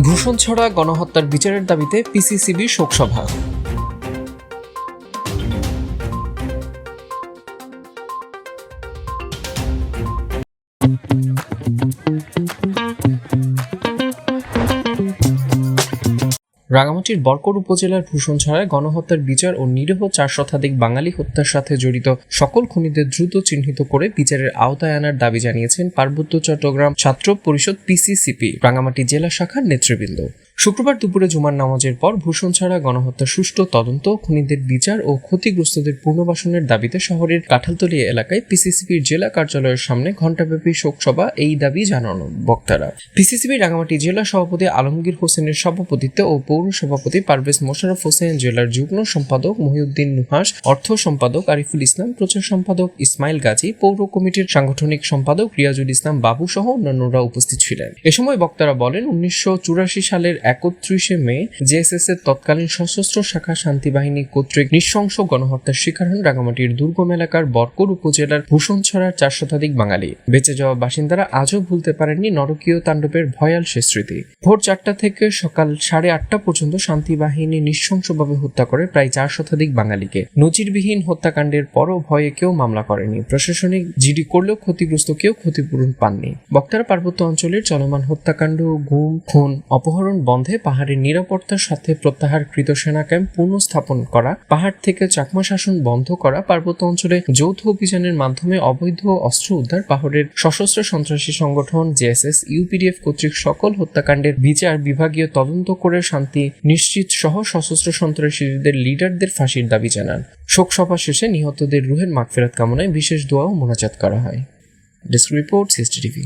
ভূষণ ছড়া গণহত্যার বিচারের দাবিতে পিসিসিবি শোকসভা। রাঙামাটির বরকর উপজেলার ভূষণ ভূষণছড়ায় গণহত্যার বিচার ও নিরীহ চার শতাধিক বাঙালি হত্যার সাথে জড়িত সকল খুনিদের দ্রুত চিহ্নিত করে বিচারের আওতায় আনার দাবি জানিয়েছেন পার্বত্য চট্টগ্রাম ছাত্র পরিষদ পিসিসিপি, রাঙামাটি জেলা শাখার নেতৃবৃন্দ। শুক্রবার দুপুরে জুমার নামাজের পর ভূষণ ছাড়া গণহত্যা, সুষ্ঠু তদন্ত, খুনিদের বিচার ও ক্ষতিগ্রস্তদের পুনর্বাসনের দাবিতে শহরের কাঁঠালতলী এলাকায় পিসিসিপির জেলা কার্যালয়ের সামনে ঘণ্টাব্যাপী শোকসভা, এই দাবি জানানো বক্তারা। পিসিসিবি রাঙামাটি জেলা সভাপতি আলমগীর হোসেনের সভাপতিত্বে ও পৌর সভাপতি পারভেজ মোশারফ হোসেন, জেলার যুগ্ম সম্পাদক মহিউদ্দিন নুহাস, অর্থ সম্পাদক আরিফুল ইসলাম, প্রচার সম্পাদক ইসমাইল গাজী, পৌর কমিটির সাংগঠনিক সম্পাদক রিয়াজুল ইসলাম বাবু সহ অন্যান্যরা উপস্থিত ছিলেন। এ সময় বক্তারা বলেন, উনিশশো চুরাশি সালের একত্রিশে মে জেএসএস এর তৎকালীন সশস্ত্র শাখা শান্তি বাহিনী কর্তৃক নৃশংস গণহত্যার শিকার হন রাঙামাটির দুর্গম এলাকার বরকর উপজেলার ভূষণছড়ার চার শতাধিক বাঙালি। বেঁচে যাওয়া বাসিন্দারা আজও ভুলতে পারেননি নরকীয় তাণ্ডবের ভয়াল সে স্মৃতি। ভোর চারটা থেকে সকাল সাড়ে আটটা পর্যন্ত শান্তি বাহিনী নৃশংসভাবে হত্যা করে প্রায় চার শতাধিক বাঙালিকে। নজিরবিহীন হত্যাকাণ্ডের পরও ভয়ে কেউ মামলা করেনি। প্রশাসনিক জিডি করলেও ক্ষতিগ্রস্ত কেউ ক্ষতিপূরণ পাননি। বক্তারা পার্বত্য অঞ্চলের চলমান হত্যাকাণ্ড, গুম, খুন, অপহরণ বন্ধে পাহাড়ের নিরাপত্তার সাথে প্রত্যাহারকৃত সেনা ক্যাম্প পুনঃস্থাপন করা, পাহাড় থেকে চাকমা শাসন বন্ধ করা, পার্বত্য অঞ্চলে যৌথ অভিযানের মাধ্যমে অবৈধ অস্ত্র উদ্ধার, পাহাড়ের সশস্ত্র সন্ত্রাসী সংগঠন জেএসএস, ইউপিডিএফ কর্তৃক সকল হত্যাকাণ্ডের বিচার বিভাগীয় তদন্ত করে শান্তি নিশ্চিত সহ সশস্ত্র সন্ত্রাসীদের লিডারদের ফাঁসির দাবি জানান। শোকসভা শেষে নিহতদের রুহের মাগফেরাত কামনায় বিশেষ দোয়া ও মোনাজাত করা হয়। Desk report CST TV